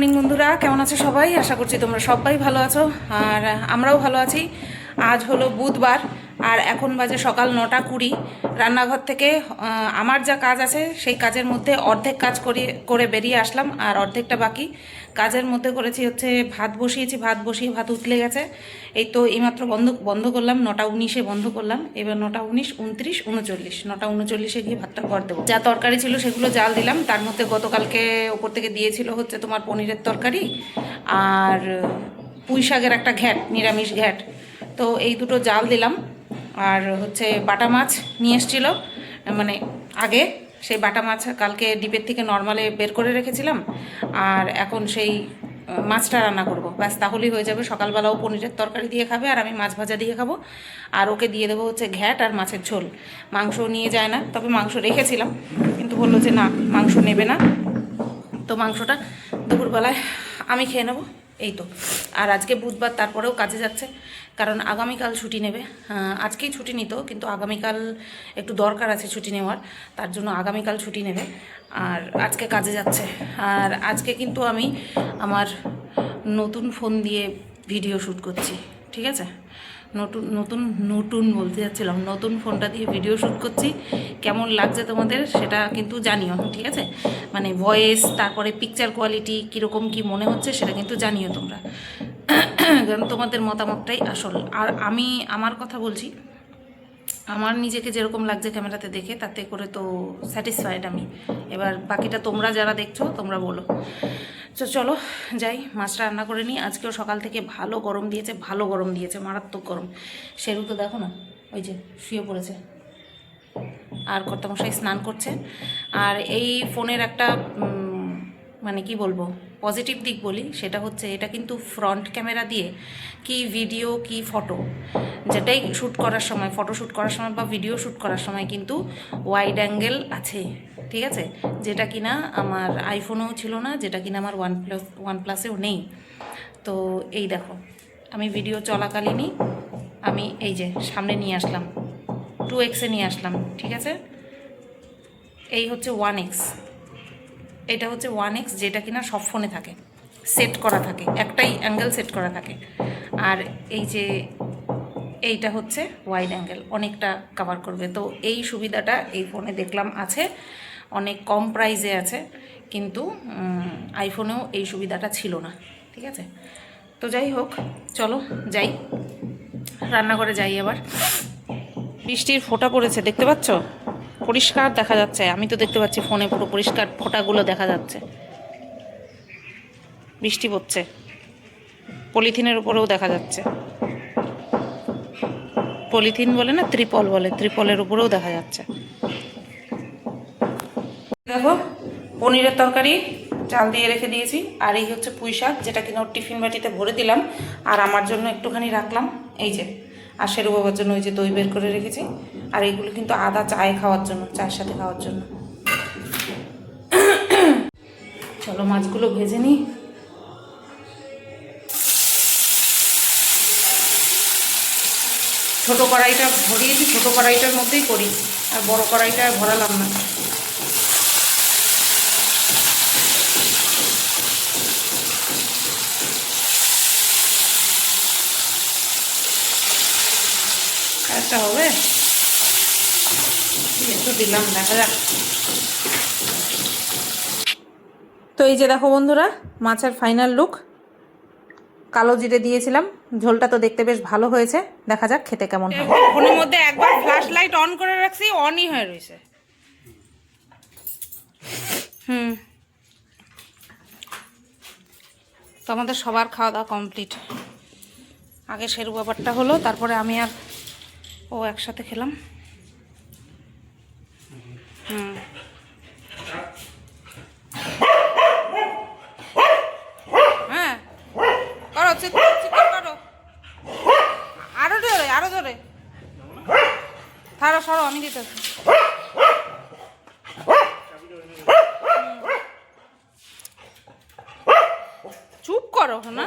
Morning বন্ধুরা, কেমন আছো সবাই? আশা করছি তোমরা সবাই ভালো আছো, আর আমরাও ভালো আছি। আজ হলো বুধবার আর এখন বাজে সকাল নটা কুড়ি। রান্নাঘর থেকে আমার যা কাজ আছে, সেই কাজের মধ্যে অর্ধেক কাজ করি, করে বেরিয়ে আসলাম, আর অর্ধেকটা বাকি। কাজের মধ্যে করেছি হচ্ছে ভাত বসিয়েছি, ভাত বসিয়ে ভাত উতলে গেছে। এই তো এইমাত্র বন্ধ বন্ধ করলাম, নটা উনিশে বন্ধ করলাম। এবার নটা উনিশ, উনত্রিশ, উনচল্লিশ। নটা উনচল্লিশে গিয়ে ভাতটা কর দেবো। যা তরকারি ছিল সেগুলো জাল দিলাম। তার মধ্যে গতকালকে ওপর থেকে দিয়েছিল হচ্ছে তোমার পনিরের তরকারি আর পুঁই শাকের একটা ঘ্যাট, নিরামিষ ঘ্যাট। তো এই দুটো জাল দিলাম। আর হচ্ছে বাটা মাছ নিয়ে এসছিল মানে আগে সেই বাটা মাছ কালকে ডিপের থেকে নর্মালে বের করে রেখেছিলাম, আর এখন সেই মাছটা রান্না করব। ব্যাস, তাহলেই হয়ে যাবে। সকালবেলাও পনিরের তরকারি দিয়ে খাবে আর আমি মাছ ভাজা দিয়ে খাব। আর ওকে দিয়ে দেবো হচ্ছে ঘ্যাট আর মাছের ঝোল। মাংস নিয়ে যায় না, তবে মাংস রেখেছিলাম, কিন্তু বলল যে না, মাংস নেবে না। তো মাংসটা দুপুরবেলায় আমি খেয়ে নেব। এই তো। আর আজকে বুধবার, তারপরেও কাজে যাচ্ছে। কারণ আগামীকাল ছুটি নেবে। আজকেই ছুটি নিত, কিন্তু আগামীকাল একটু দরকার আছে ছুটি নেওয়ার, তার জন্য আগামীকাল ছুটি নেবে। আর আজকে কাজে যাচ্ছে। আর আজকে কিন্তু আমি আমার নতুন ফোন দিয়ে ভিডিও শ্যুট করছি, ঠিক আছে? নতুন নতুন নতুন বলতে যাচ্ছিলাম, নতুন ফোনটা দিয়ে ভিডিও শ্যুট করছি। কেমন লাগছে তোমাদের সেটা কিন্তু জানিও, ঠিক আছে? মানে ভয়েস তারপরে পিকচার কোয়ালিটি কীরকম কি মনে হচ্ছে সেটা কিন্তু জানিও তোমরা। কারণ তোমাদের মতামতটাই আসল। আর আমি আমার কথা বলছি, আমার নিজেকে যেরকম লাগছে ক্যামেরাতে দেখে, তাতে করে তো স্যাটিসফাইড আমি। এবার বাকিটা তোমরা যারা দেখছ, তোমরা বলো। তো চলো, যাই, মাছটা রান্না করে নিই। আজকেও সকাল থেকে ভালো গরম দিয়েছে, ভালো গরম দিয়েছে, মারাত্মক গরম। সেরু তো দেখো না, ওই যে শুয়ে পড়েছে। আর কর্তামশাই স্নান করছে। আর এই ফোনের একটা মানে কি বলব পজিটিভ দিক বলি, সেটা হচ্ছে এটা কিন্তু ফ্রন্ট ক্যামেরা দিয়ে কি ভিডিও কি ফটো যেটাই শ্যুট করার সময় ফটো শ্যুট করার সময় বা ভিডিও শ্যুট করার সময় কিন্তু ওয়াইড অ্যাঙ্গেল আছে, ঠিক আছে? যেটা কিনা আমার আইফোনেও ছিল না, যেটা কিনা আমার ওয়ান প্লাস ওয়ান প্লাসেও নেই। তো এই দেখো, আমি ভিডিও চলাকালীনই আমি এই যে সামনে নিয়ে আসলাম টু এক্সে নিয়ে আসলাম, ঠিক আছে? এই হচ্ছে ওয়ান এক্স এটা হচ্ছে ওয়ান এক্স যেটা কিনা সব ফোনে থাকে। সেট করা থাকে। একটাই অ্যাঙ্গেল সেট করা থাকে। আর এই যে এইটা হচ্ছে ওয়াইড অ্যাঙ্গেল অনেকটা কভার করবে। তো এই সুবিধাটা এই ফোনে দেখলাম আছে। অনেক কম প্রাইসে আছে। কিন্তু আইফোনেও এই সুবিধাটা ছিল না। ঠিক আছে? তো যাই হোক, চলো যাই। রান্নাঘরে যাই এবার। বৃষ্টির ফোঁটা পড়েছে, দেখতে পাচ্ছ? পরিষ্কার দেখা যাচ্ছে। আমি তো দেখতে পাচ্ছি ফোনে পুরো পরিষ্কার ফোঁটাগুলো দেখা যাচ্ছে। বৃষ্টি পড়ছে। পলিথিনের উপরেও দেখা যাচ্ছে। পলিথিন বলে না, ত্রিপল বলে। ত্রিপলের উপরেও দেখা যাচ্ছে। দেখো, পনিরের তরকারি, চাল দিয়ে রেখে দিয়েছি। আর এই হচ্ছে পুঁই শাক, যেটা কিনা ওর টিফিন বাটিতে ভরে দিলাম। আর আমার জন্য একটুখানি রাখলাম। এই যে, আর শেরু বাবার জন্য ওই যে দই বের করে রেখেছি। আর এগুলো কিন্তু আদা চায়ে খাওয়ার জন্য, চায়ের সাথে খাওয়ার জন্য। চলো মাছগুলো ভেজে নিই। ছোটো কড়াইটা ভরিয়েছি, ছোটো কড়াইটার মধ্যেই করি। আর বড় কড়াইটা ভরালাম না। একটা হবে? একটু দিলাম দেখা যাক। তো এই যে দেখো বন্ধুরা মাছের ফাইনাল লুক কালো জিরে দিয়েছিলাম ঝোলটা তো দেখতে বেশ ভালো হয়েছে। দেখা যাক খেতে কেমন হয়। ফোনের মধ্যে একবার ফ্ল্যাশ লাইট অন করে রাখছি অনই হয়ে রয়েছে। হুম। তো আমাদের সবার খাওয়া দাওয়া কমপ্লিট আগে সেরু ব্যাপারটা হলো তারপরে আমি আর ও একসাথে খেলাম। হুম। হ্যাঁ। করো করো। জোরে থারো, সরো, আমি চুপ করো না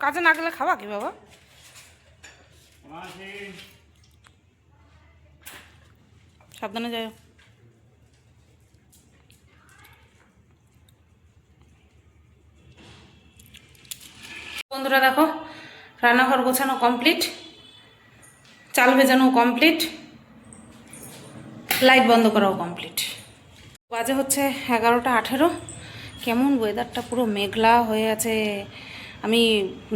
কাজে না গেলে খাওয়া কি, বাবা? সাবধানে যাও বন্ধুরা দেখো, রান্নাঘর গোছানো কমপ্লিট চাল ভেজানো কমপ্লিট লাইট বন্ধ করাও কমপ্লিট বাজে হচ্ছে এগারোটা আঠেরো, কেমন ওয়েদারটা পুরো মেঘলা হয়ে আছে। আমি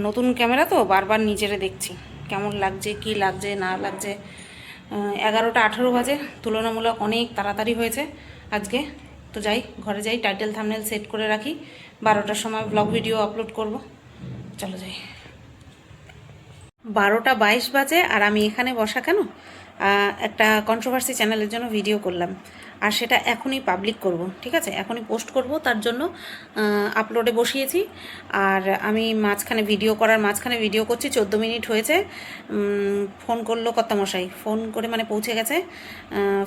নতুন ক্যামেরা তো, বারবার নিজেরে দেখছি, কেমন লাগছে, কি লাগছে, না লাগছে। এগারোটা আঠেরো বাজে, তুলনামূলক অনেক তাড়াতাড়ি হয়েছে আজকে। তো যাই, ঘরে যাই টাইটেল থামনেল সেট করে রাখি। বারোটার সময় ব্লগ ভিডিও আপলোড করব। চলো যাই। বারোটা বাইশ বাজে আর আমি এখানে বসা কেন? একটা কন্ট্রোভার্সি চ্যানেলের জন্য ভিডিও করলাম। আর সেটা এখনই পাবলিক করব, ঠিক আছে? এখনই পোস্ট করব, তার জন্য আপলোডে বসিয়েছি। আর আমি মাঝখানে ভিডিও করার মাঝখানে ভিডিও করছি, চোদ্দ মিনিট হয়েছে। ফোন করল কর্তামশাই। ফোন করে মানে পৌঁছে গেছে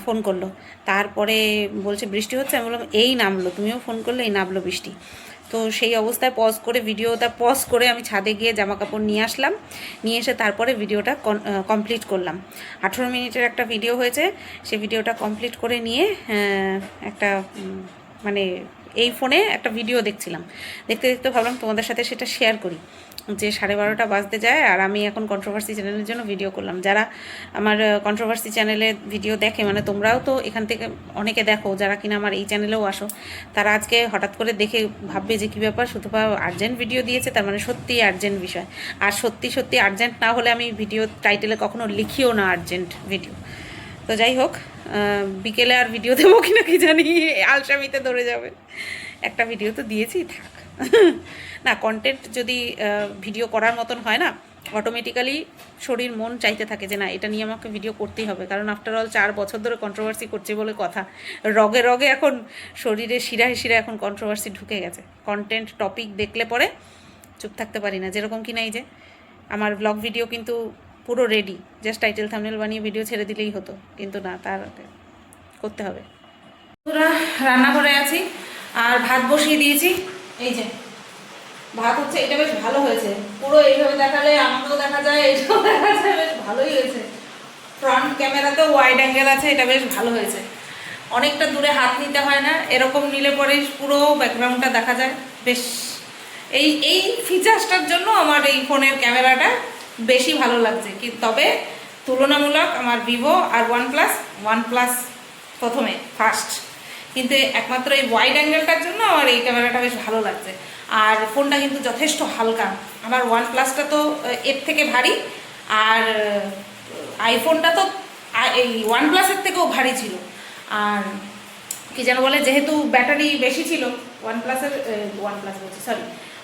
ফোন করল। তারপরে বলছে বৃষ্টি হচ্ছে, আমি বললাম, এই নামলো। তুমিও ফোন করলে, এই নামলো বৃষ্টি। তো সেই অবস্থায় পজ করে ভিডিওটা পজ করে আমি ছাদে গিয়ে জামা কাপড় নিয়ে আসলাম। নিয়ে এসে তারপরে ভিডিওটা কমপ্লিট করলাম। আঠেরো মিনিটের একটা ভিডিও হয়েছে। সে ভিডিওটা কমপ্লিট করে নিয়ে একটা মানে এই ফোনে একটা ভিডিও দেখছিলাম। দেখতে দেখতে ভাবলাম তোমাদের সাথে সেটা শেয়ার করি। যে সাড়ে বারোটা বাজতে যায় আর আমি এখন কন্ট্রোভার্সি চ্যানেলের জন্য ভিডিও করলাম। যারা আমার কন্ট্রোভার্সি চ্যানেলে ভিডিও দেখে মানে তোমরাও তো এখান থেকে অনেকে দেখো, যারা কিনা আমার এই চ্যানেলেও আসো, তারা আজকে হঠাৎ করে দেখে ভাববে যে কী ব্যাপার শুধু আর্জেন্ট ভিডিও দিয়েছে, তার মানে সত্যিই আর্জেন্ট বিষয়। আর সত্যি সত্যি আর্জেন্ট না হলে আমি ভিডিও টাইটেলে কখনো লিখিও না আর্জেন্ট ভিডিও তো যাই হোক বিকেলে আর ভিডিও দেবো কিনা কি জানি, আলসামিতে ধরে যাবে। একটা ভিডিও তো দিয়েছি, থাক। না কন্টেন্ট যদি ভিডিও করার মতন হয় না অটোমেটিক্যালি শরীর মন চাইতে থাকে যে না, এটা নিয়ে আমাকে ভিডিও করতেই হবে। কারণ আফটার অল চার বছর ধরে কন্ট্রোভার্সি করছে বলে কথা। রগে রগে এখন শরীরে শিরায় শিরায় এখন কন্ট্রোভার্সি ঢুকে গেছে। কন্টেন্ট টপিক দেখলে পরে চুপ থাকতে পারি না। যেরকম কি নাই যে, আমার ব্লগ ভিডিও কিন্তু পুরো রেডি জাস্ট টাইটেল থামনেল বানিয়ে ভিডিও ছেড়ে দিলেই হতো। কিন্তু না, তার করতে হবে। পুরা রান্নাঘরে আছি। আর ভাত বসিয়ে দিয়েছি। এই যে, ভাত হচ্ছে, এটা বেশ ভালো হয়েছে। পুরো এইভাবে দেখালে, আমাকেও দেখা যায়, এটাও দেখা যায়, বেশ ভালোই হয়েছে। ফ্রন্ট ক্যামেরাতে ওয়াইড অ্যাঙ্গেল আছে, এটা বেশ ভালো হয়েছে। অনেকটা দূরে হাত নিতে হয় না, এরকম নিলে পরে পুরো ব্যাকগ্রাউন্ডটা দেখা যায়, বেশ। এই এই ফিচার্সটার জন্য আমার এই ফোনের ক্যামেরাটা বেশি ভালো লাগছে। কি, তবে তুলনামূলক আমার ভিভো আর ওয়ান প্লাস ওয়ান প্লাস প্রথমে ফার্স্ট কিন্তু একমাত্র এই ওয়াইড অ্যাঙ্গেলটার জন্য আমার এই ক্যামেরাটা বেশ ভালো লাগছে। আর ফোনটা কিন্তু যথেষ্ট হালকা। আমার ওয়ান প্লাসটা তো এর থেকে ভারী, আর আইফোনটা তো এই ওয়ান প্লাসের থেকেও ভারী ছিল। আর কি যেন বলে, যেহেতু ব্যাটারি বেশি ছিল ওয়ান প্লাসের ওয়ান প্লাস বলছি সরি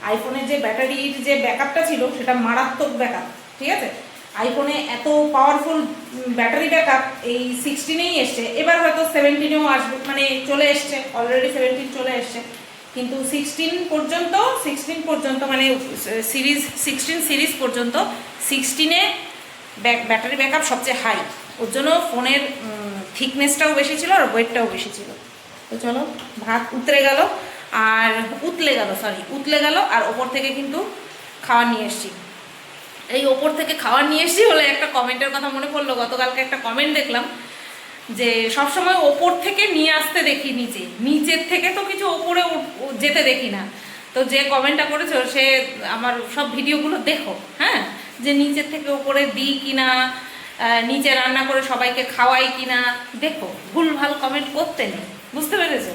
আইফোনের যে ব্যাটারির যে ব্যাকআপটা ছিল, সেটা মারাত্মক ব্যাকআপ ঠিক আছে? আইফোনে এত পাওয়ারফুল ব্যাটারি ব্যাকআপ এই সিক্সটিনেই এসছে। এবার হয়তো সেভেন্টিনেও আসবে মানে চলে এসছে অলরেডি সেভেন্টিন চলে এসছে। কিন্তু সিক্সটিন পর্যন্ত সিক্সটিন পর্যন্ত মানে সিরিজ সিক্সটিন সিরিজ পর্যন্ত সিক্সটিনে ব্যাক ব্যাটারি ব্যাকআপ সবচেয়ে হাই ওর জন্য ফোনের থিকনেসটাও বেশি ছিল আর ওয়েটটাও বেশি ছিল। তো চলো, ভাত উতরে গেল, আর উতলে গেল সরি উতলে গেল, আর ওপর থেকে কিন্তু খাওয়া নিয়ে এসছি। এই ওপর থেকে খাওয়ার নিয়ে এসছি হলে একটা কমেন্টের কথা মনে পড়ল। গতকালকে একটা কমেন্ট দেখলাম যে সবসময় ওপর থেকে নিয়ে আসতে দেখি নিচে। নিচের থেকে তো কিছু ওপরে যেতে দেখি না। তো যে কমেন্টটা করেছ, সে আমার সব ভিডিওগুলো দেখো হ্যাঁ? যে নিচের থেকে ওপরে দিই কিনা নিচে রান্না করে সবাইকে খাওয়াই কিনা, দেখো ভুল ভালো কমেন্ট করতে নেই। বুঝতে পেরেছ?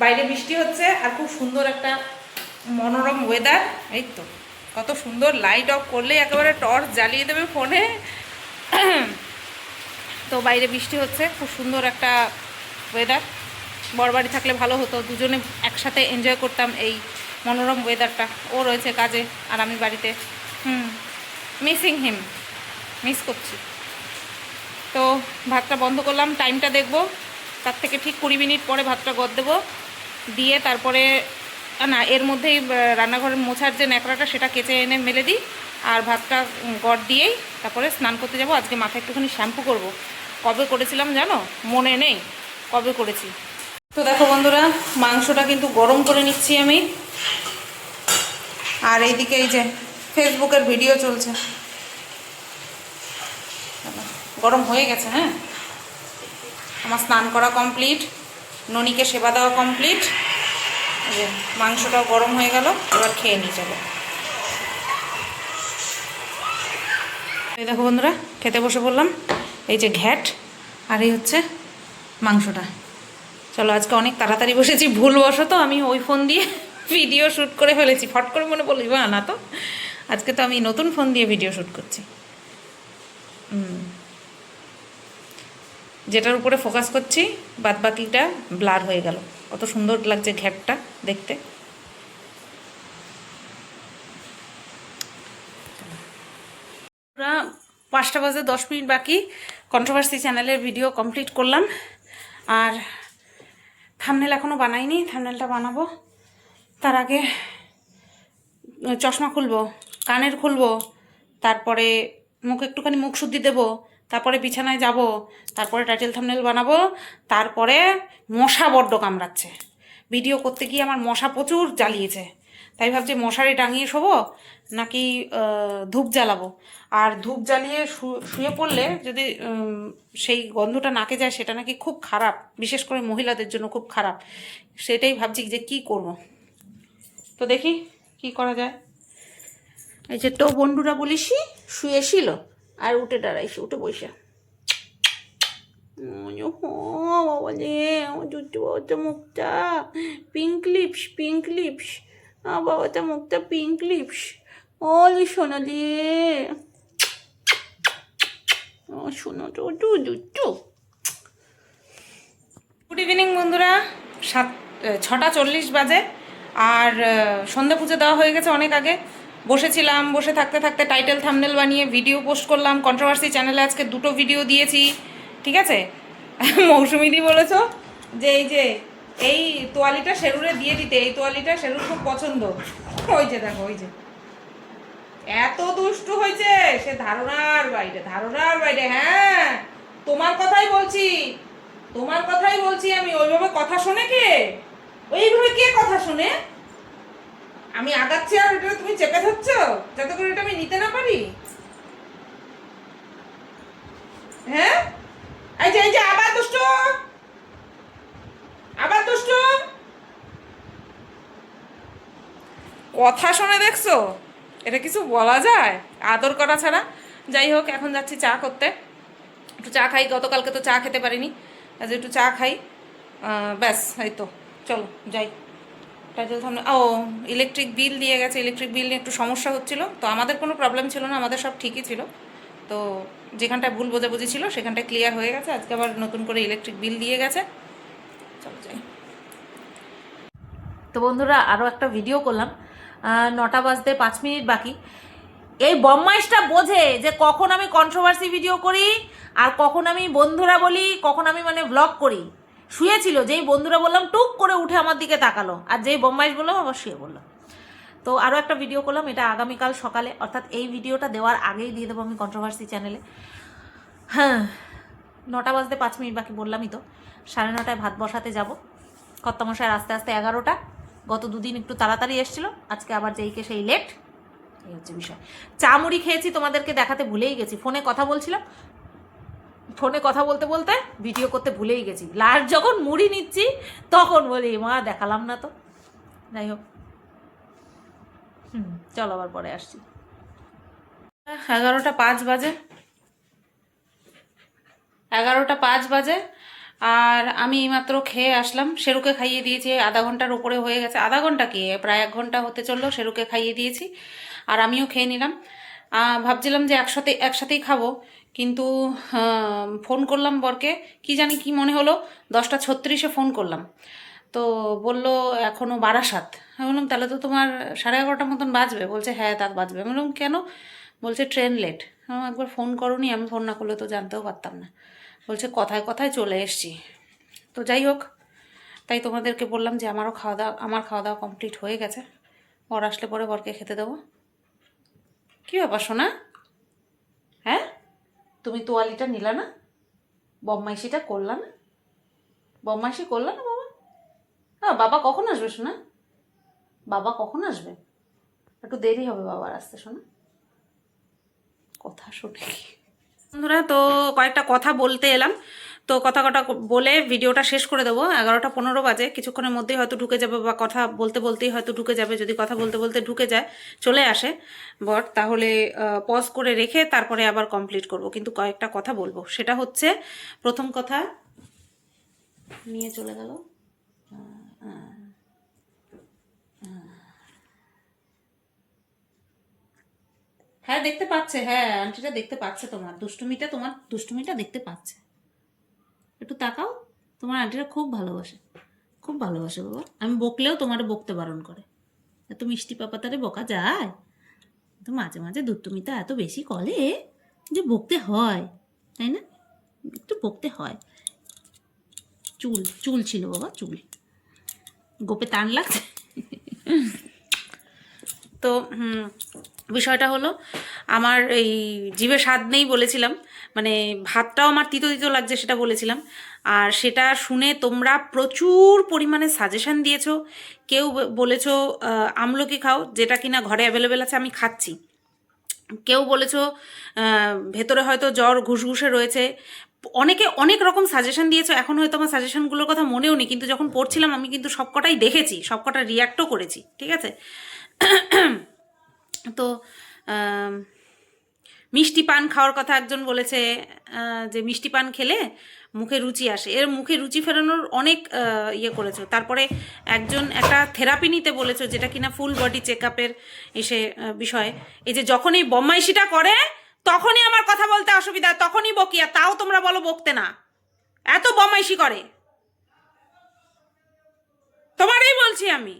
বাইরে বৃষ্টি হচ্ছে আর খুব সুন্দর একটা মনোরম ওয়েদার এই তো। কত সুন্দর লাইট অফ করলে একেবারে টর্চ জ্বালিয়ে দেবে ফোনে। তো বাইরে বৃষ্টি হচ্ছে, খুব সুন্দর একটা ওয়েদার বড়বাড়ি থাকলে ভালো হতো, দুজনে একসাথে এনজয় করতাম এই মনোরম ওয়েদারটা ও রয়েছে কাজে আর আমি বাড়িতে। হুম মিসিং হিম মিস করছি। তো ভাতটা বন্ধ করলাম টাইমটা দেখব। তার থেকে ঠিক কুড়ি মিনিট পরে ভাতটা গদ দেবো। দিয়ে তারপরে না, এর মধ্যেই রান্নাঘরের মোছার যে ন্যাকড়াটা, সেটা কেচে এনে মেলে দিই আর ভাতটা গড় দিয়েই তারপরে স্নান করতে যাব। আজকে মাথায় একটুখানি শ্যাম্পু করব। কবে করেছিলাম জানো? মনে নেই। কবে করেছি? তো দেখো বন্ধুরা, মাংসটা কিন্তু গরম করে নিচ্ছি আমি। আর এইদিকে এই যে ফেসবুকের ভিডিও চলছে। গরম হয়ে গেছে হ্যাঁ? আমার স্নান করা কমপ্লিট। ননিকে সেবা দেওয়া কমপ্লিট। যে মাংসটাও গরম হয়ে গেল, এবার খেয়ে নিই চলো এই দেখো বন্ধুরা, খেতে বসে পড়লাম। এই যে ঘ্যাট, আর এই হচ্ছে মাংসটা। চলো, আজকে অনেক তাড়াতাড়ি বসেছি, ভুলবশত আমি ওই ফোন দিয়ে ভিডিও শ্যুট করে ফেলেছি। ফট করে মনে বলি বা না তো। আজকে তো আমি নতুন ফোন দিয়ে ভিডিও শ্যুট করছি। যেটার উপরে ফোকাস করছি বাদ বাকিটা ব্লার হয়ে গেল। কত সুন্দর লাগছে ঘ্যাটটা দেখতে। পাঁচটা বাজে দশ মিনিট বাকি কন্ট্রোভার্সি চ্যানেলের ভিডিও কমপ্লিট করলাম। আর থামনেল এখনও বানাইনি থামনেলটা বানাবো। তার আগে, চশমা খুলবো, কানের খুলবো, তারপরে মুখ একটুখানি মুখ শুদ্ধি দেবো তারপরে বিছানায় যাব, তারপরে টাইটেল থামনেল বানাবো, তারপরে মশা বড্ড কামড়াচ্ছে। ভিডিও করতে গিয়ে আমার মশা প্রচুর জ্বালিয়েছে। তাই ভাবছি মশারি টাঙিয়ে শোবো, নাকি ধূপ জ্বালাবো। আর ধূপ জ্বালিয়ে শুয়ে পড়লে যদি সেই গন্ধটা নাকে যায়, সেটা নাকি খুব খারাপ। বিশেষ করে মহিলাদের জন্য খুব খারাপ। সেটাই ভাবছি যে কি করব। তো দেখি কি করা যায়। এই যে তো বন্ধুরা বলিসি শুয়েছিল আর উঠে দাঁড়াইছি উঠে বসে। বাবা রে আমার জুট্টু বাবাটা মুখটা। পিঙ্ক লিপস পিঙ্ক লিপস আমার বাবাটা মুখটা পিঙ্ক লিপস ওলি সোনালি ও শোনো তো টু দুটু গুড ইভিনিং বন্ধুরা। সাত ছটা চল্লিশ বাজে। আর সন্ধ্যা পুজো দেওয়া হয়ে গেছে অনেক আগে। বসেছিলাম, বসে থাকতে থাকতে টাইটেল থামনেল বানিয়ে ভিডিও পোস্ট করলাম। কন্ট্রোভার্সি চ্যানেলে আজকে দুটো ভিডিও দিয়েছি, ঠিক আছে? মৌসুমিদি বলেছ যে এই যে, এই তোয়ালিটা শেরুরে দিয়ে দিতে, এই তোয়ালিটা শেরুর খুব পছন্দ। ওই যে দেখো, ওই যে। এত দুষ্টু হয়েছে, সে ধারণার বাইরে ধারণার বাইরে হ্যাঁ? তোমার কথাই বলছি, তোমার কথাই বলছি আমি। ওইভাবে কথা শোনে কে? ওইভাবে কে কথা শুনে? আমি আগাচ্ছি আর এটা তুমি চেপে ধরছ? যাতে করে এটা আমি নিতে না পারি? হ্যাঁ? এই যে এই যে, আবার দুষ্ট! আবার দুষ্ট! কথা শুনে দেখছ? এটা কিছু বলা যায়? আদর করা ছাড়া? যাই হোক, এখন যাচ্ছি চা করতে। একটু চা খাই, গতকালকে তো চা খেতে পারিনি। আজ একটু চা খাই। ব্যাস, এই তো। চলো, যাই। টাইটেল থামনে ও ইলেকট্রিক বিল দিয়ে গেছে ইলেকট্রিক বিল নিয়ে একটু সমস্যা হচ্ছিল। তো আমাদের কোনো প্রবলেম ছিল না, আমাদের সব ঠিকই ছিল। তো যেখানটায় ভুল বোঝাবুঝি ছিল, সেখানটায় ক্লিয়ার হয়ে গেছে। আজকে আবার নতুন করে ইলেকট্রিক বিল দিয়ে গেছে। চলো যাই। তো বন্ধুরা আরও একটা ভিডিও করলাম। নটা বাজতে পাঁচ মিনিট বাকি। এই বম্মাইশটা বোঝে যে কখন আমি কন্ট্রোভার্সি ভিডিও করি, আর কখন আমি বন্ধুরা বলি, কখন আমি মানে ব্লগ করি। শুয়েছিল, যেই বন্ধুরা বললাম টুক করে উঠে আমার দিকে তাকালো, আর যেই বম্মাইশ বললাম আবার শুয়ে বলল তো আরও একটা ভিডিও করলাম, এটা আগামীকাল সকালে, অর্থাৎ এই ভিডিওটা দেওয়ার আগেই দিয়ে দেবো আমি কন্ট্রোভার্সি চ্যানেলে হ্যাঁ নটা বাজতে পাঁচ মিনিট বাকি বললামই তো, সাড়ে নটায় ভাত বসাতে যাব। কর্তামশায় আস্তে আস্তে এগারোটা, গত দুদিন একটু তাড়াতাড়ি এসেছিল, আজকে আবার যেইকে সেই লেট এই হচ্ছে বিষয়। চা মুড়ি খেয়েছি তোমাদেরকে দেখাতে ভুলেই গেছি, ফোনে কথা বলছিলাম ফোনে কথা বলতে বলতে ভিডিও করতে ভুলেই গেছি। লাস্ট যখন মুড়ি নিচ্ছি, তখন বলি, মা, দেখালাম না তো। যাই হোক। হুম, চলো আবার পরে আসছি। এগারোটা পাঁচ বাজে। এগারোটা পাঁচ বাজে, আর আমি এইমাত্র খেয়ে আসলাম। শেরুকে খাইয়ে দিয়েছি আধা ঘণ্টার উপরে হয়ে গেছে। আধা ঘণ্টা কি? প্রায় এক ঘণ্টা হতে চলল শেরুকে খাইয়ে দিয়েছি, আর আমিও খেয়ে নিলাম। ভাবছিলাম যে একসাথে একসাথেই খাব। কিন্তু ফোন করলাম বরকে। কি জানি কি মনে হলো, দশটা ছত্রিশে ফোন করলাম। তো বলল এখনও বারাসাত। আমি বললাম, তাহলে তো তোমার সাড়ে এগারোটার মতন বাজবে। বলছে হ্যাঁ তা বাজবে। আমি বললাম, কেন? বলছে, ট্রেন লেট। আমি একবার ফোন করনি, আমি ফোন না করলে তো জানতেও পারতাম না। বলছে, কথায় কথায় চলে এসছি। তো যাই হোক, তাই তোমাদেরকে বললাম যে, আমারও খাওয়া দাওয়া, আমার খাওয়া দাওয়া কমপ্লিট হয়ে গেছে। বর আসলে পরে বরকে খেতে দেবো। কী ব্যাপার শোনা হ্যাঁ? তুমি তোয়ালিটা নিলা না? বম্মাইশিটা করলা না? বম্মাইশি করলা না বাবা? হ্যাঁ বাবা কখন আসবে শোনা? বাবা কখন আসবে? একটু দেরি হবে বাবার আসতে, শোনা। কথা শুনে বন্ধুরা, তো কয়েকটা কথা বলতে এলাম। তো কথা কটা বলে ভিডিওটা শেষ করে দেবো। এগারোটা পনেরো বাজে, কিছুক্ষণের মধ্যেই হয়তো ঢুকে যাবে বা কথা বলতে বলতেই হয়তো ঢুকে যাবে। যদি কথা বলতে বলতে ঢুকে যায়, চলে আসে। বট তাহলে পজ করে রেখে তারপরে আবার কমপ্লিট করব। কিন্তু কয়েকটা কথা বলব। সেটা হচ্ছে, প্রথম কথা, নিয়ে চলে গেল। হ্যাঁ দেখতে পাচ্ছে। হ্যাঁ আন্টিটা দেখতে পাচ্ছে তোমার। দুষ্টুমিটা তোমার, দুষ্টুমিটা দেখতে পাচ্ছে। একটু তাকাও, তোমার আন্টিরা খুব ভালোবাসে। খুব ভালোবাসে বাবা। আমি বকলেও তোমার বকতে বারণ করে। এত মিষ্টি পাপাতারে বকা যায়। তো মাঝে মাঝে দুষ্টুমিতা এত বেশি কলে যে বকতে হয়, তাই না? একটু বকতে হয়। চুল চুল ছিল বাবা, চুল। গোপে টান লাগছে। তো বিষয়টা হলো, আমার এই জিভে স্বাদ নেই বলেছিলাম। মানে ভাতটাও আমার তিতো তিতো লাগছে সেটা বলেছিলাম। আর সেটা শুনে তোমরা প্রচুর পরিমাণে সাজেশন দিয়েছ। কেউ বলেছ আমলকি খাও, যেটা কিনা ঘরে অ্যাভেলেবেল আছে, আমি খাচ্ছি। কেউ বলেছ ভেতরে হয়তো জ্বর ঘুষঘুষে রয়েছে। অনেকে অনেক রকম সাজেশন দিয়েছ, এখন হয়তো আমার সাজেশনগুলোর কথা মনেও নেই, কিন্তু যখন পড়ছিলাম, আমি কিন্তু সবকটাই দেখেছি, সবকটা রিয়াক্টও করেছি, ঠিক আছে? তো মিষ্টি পান খাওয়ার কথা একজন বলেছে যে মিষ্টি পান খেলে মুখে রুচি আসে। এর মুখে রুচি ফেরানোর অনেক ইয়ে করেছ। তারপরে একজন একটা থেরাপি নিতে বলেছ যেটা কিনা ফুল বডি চেক আপের এসে বিষয়ে। এই যে যখন এই বম্মাইশিটা করে, তখনই আমার কথা বলতে অসুবিধা, তখনই বকি আর তাও তোমরা বলো বকতে না। এত বমাইশি করে। তোমারই বলছি আমি।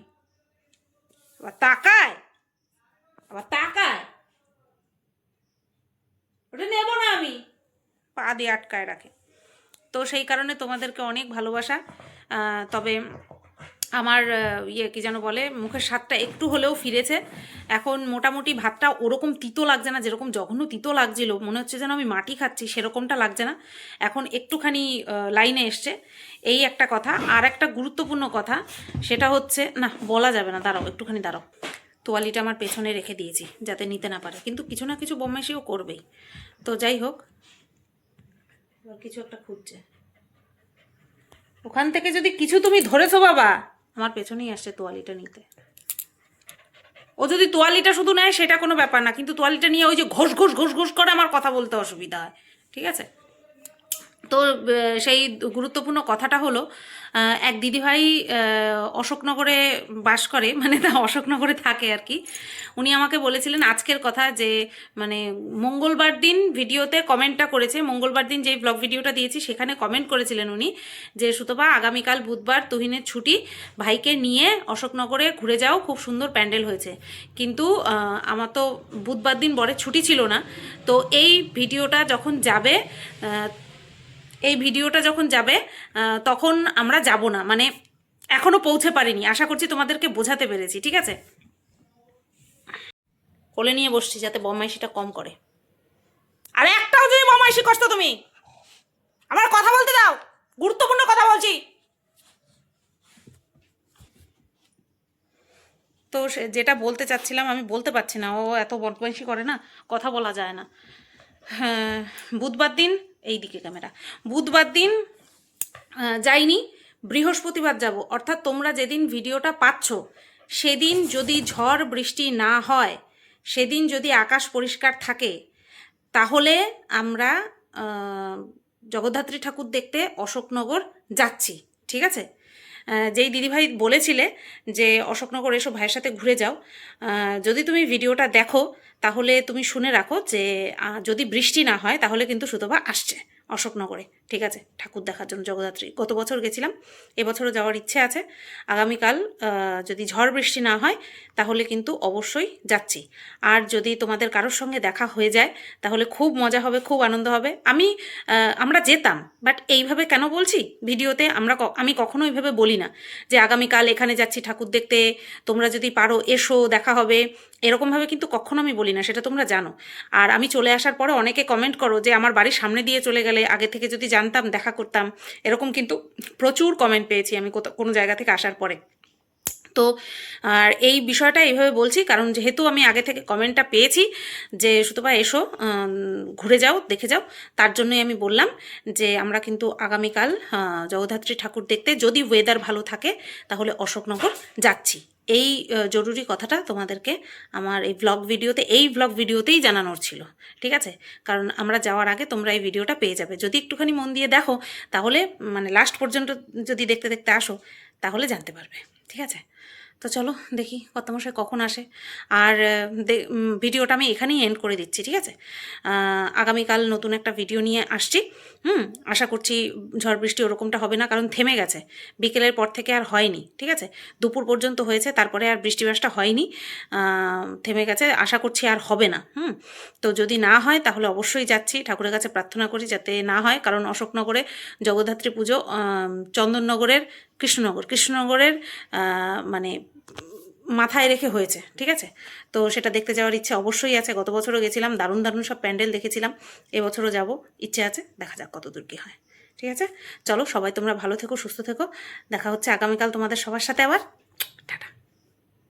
তাকায়। আবার তাকায়। ওটা নেব না আমি। পা দিয়ে আটকায় রাখে। তো সেই কারণে তোমাদেরকে অনেক ভালোবাসা। তবে আমার ইয়ে কি যেন বলে, মুখের স্বাদটা একটু হলেও ফিরেছে। এখন মোটামুটি ভাতটা ওরকম তিতো লাগছে না, যেরকম জঘন্য তিতো লাগছিল। মনে হচ্ছে যেন আমি মাটি খাচ্ছি, সেরকমটা লাগছে না। এখন একটুখানি লাইনে এসছে। এই একটা কথা। আর একটা গুরুত্বপূর্ণ কথা, সেটা হচ্ছে, না, বলা যাবে না। দাঁড়াও, একটুখানি দাঁড়াও। তোয়ালিটা আমার পেছনে রেখে দিয়েছি, যাতে নিতে না পারে। কিন্তু কিছু না কিছু বম্মাইশিও করবেই। তো যাই হোক কিছু একটা খুঁজছে। ওখান থেকে যদি কিছু তুমি ধরেছো বাবা, আমার পেছনেই আসছে তোয়ালিটা নিতে। ও যদি তোয়ালিটা শুধু নেয়, সেটা কোনো ব্যাপার না, কিন্তু তোয়ালিটা নিয়ে ওই যে ঘোষ ঘোষ ঘোষ ঘোষ করে আমার কথা বলতে অসুবিধা হয়। ঠিক আছে? তো সেই গুরুত্বপূর্ণ কথাটা হলো এক দিদিভাই অশোকনগরে বাস করে মানে তা অশোকনগরে থাকে আর কি। উনি আমাকে বলেছিলেন আজকের কথা যে মানে মঙ্গলবার দিন ভিডিওতে কমেন্টটা করেছে, মঙ্গলবার দিন যেই ব্লগ ভিডিওটা দিয়েছি সেখানে কমেন্ট করেছিলেন উনি যে, সুতপা, আগামীকাল বুধবার তুহিনের ছুটি, ভাইকে নিয়ে অশোকনগরে ঘুরে যাও, খুব সুন্দর প্যান্ডেল হয়েছে। কিন্তু আমার তো বুধবার দিন বরের ছুটি ছিল না। তো এই ভিডিওটা যখন যাবে এই ভিডিওটা যখন যাবে তখন আমরা যাব না। মানে এখনও পৌঁছে পারিনি। আশা করছি তোমাদেরকে বোঝাতে পেরেছি, ঠিক আছে? কোলে নিয়ে বসছি যাতে বমাইশিটা কম করে। আরে একটাও যদি বমাইশি কষ্ট তুমি! আমার কথা বলতে দাও! গুরুত্বপূর্ণ কথা বলছি! তো যেটা বলতে চাচ্ছিলাম, আমি বলতে পারছি না। ও এত বদমাইশি করে না, কথা বলা যায় না। হ্যাঁ বুধবার দিন এই দিকে ক্যামেরা। বুধবার দিন যাইনি, বৃহস্পতিবার যাব। অর্থাৎ তোমরা যেদিন ভিডিওটা পাচ্ছ, সেদিন যদি ঝড় বৃষ্টি না হয়, সেদিন যদি আকাশ পরিষ্কার থাকে, তাহলে আমরা জগদ্ধাত্রী ঠাকুর দেখতে অশোকনগর যাচ্ছি। ঠিক আছে? যেই দিদিভাই বলেছিলে যে, অশোকনগর এসো ভাইয়ের সাথে ঘুরে যাও। যদি তুমি ভিডিওটা দেখো তাহলে তুমি শুনে রাখো যে যদি বৃষ্টি না হয় তাহলে কিন্তু সুতবা আসছে। অশোকনগরে। ঠিক আছে, ঠাকুর দেখার জন্য জগদ্ধাত্রী। গত বছর গেছিলাম, এবছরও যাওয়ার ইচ্ছে আছে। আগামীকাল যদি ঝড় বৃষ্টি না হয়, তাহলে কিন্তু অবশ্যই যাচ্ছি। আর যদি তোমাদের কারোর সঙ্গে দেখা হয়ে যায়, তাহলে খুব মজা হবে, খুব আনন্দ হবে। আমি আমরা যেতাম, বাট এইভাবে কেন বলছি? ভিডিওতে আমরা আমি কখনো এইভাবে বলি না যে আগামীকাল এখানে যাচ্ছি ঠাকুর দেখতে, তোমরা যদি পারো, এসো, দেখা হবে। এরকমভাবে কিন্তু কখনো আমি বলি না, সেটা তোমরা জানো। আর আমি চলে আসার পরে অনেকে কমেন্ট করো যে, আমার বাড়ির সামনে দিয়ে চলে গেলে আগে থেকে যদি জানতাম, দেখা করতাম, এরকম কিন্তু প্রচুর কমেন্ট পেয়েছি আমি কোনো জায়গা থেকে আসার পরে। তো আর এই বিষয়টা এইভাবে বলছি, কারণ যেহেতু আমি আগে থেকে কমেন্টটা পেয়েছি যে, সুতপা এসো ঘুরে যাও, দেখে যাও। তার জন্যই আমি বললাম যে, আমরা কিন্তু আগামীকাল জগদ্ধাত্রী ঠাকুর দেখতে যদি ওয়েদার ভালো থাকে, তাহলে অশোকনগর যাচ্ছি। এই জরুরি কথাটা তোমাদেরকে আমার এই ব্লগ ভিডিওতে এই ব্লগ ভিডিওতেই জানানোর ছিল, ঠিক আছে? কারণ আমরা যাওয়ার আগে তোমরা এই ভিডিওটা পেয়ে যাবে। যদি একটুখানি মন দিয়ে দেখো, তাহলে মানে লাস্ট পর্যন্ত যদি দেখতে দেখতে আসো, তাহলে জানতে পারবে, ঠিক আছে? তো চলো দেখি কর্তামশাই কখন আসে। আর ভিডিওটা আমি এখানেই এন্ড করে দিচ্ছি, ঠিক আছে? আগামীকাল নতুন একটা ভিডিও নিয়ে আসছি। হুম, আশা করছি ঝড় বৃষ্টি ওরকমটা হবে না, কারণ থেমে গেছে। বিকেলের পর থেকে আর হয়নি, ঠিক আছে? দুপুর পর্যন্ত হয়েছে, তারপরে আর বৃষ্টি বাসটা হয়নি। থেমে গেছে, আশা করছি আর হবে না, হুম? তো যদি না হয়, তাহলে অবশ্যই যাচ্ছি, ঠাকুরের কাছে প্রার্থনা করি যাতে না হয়, কারণ অশোকনগরে জগদ্ধাত্রী পুজো চন্দননগরের কৃষ্ণনগর। কৃষ্ণনগরের মানে মাথায় রেখে হয়েছে, ঠিক আছে? তো সেটা দেখতে যাওয়ার ইচ্ছে অবশ্যই আছে। গত বছরও গেছিলাম, দারুণ দারুণ সব প্যান্ডেল দেখেছিলাম। এবছরও যাব, ইচ্ছে আছে, দেখা যাক কত দূর কী হয়, ঠিক আছে? চলো, সবাই তোমরা ভালো থেকো, সুস্থ থেকো। দেখা হচ্ছে আগামীকাল তোমাদের সবার সাথে আবার।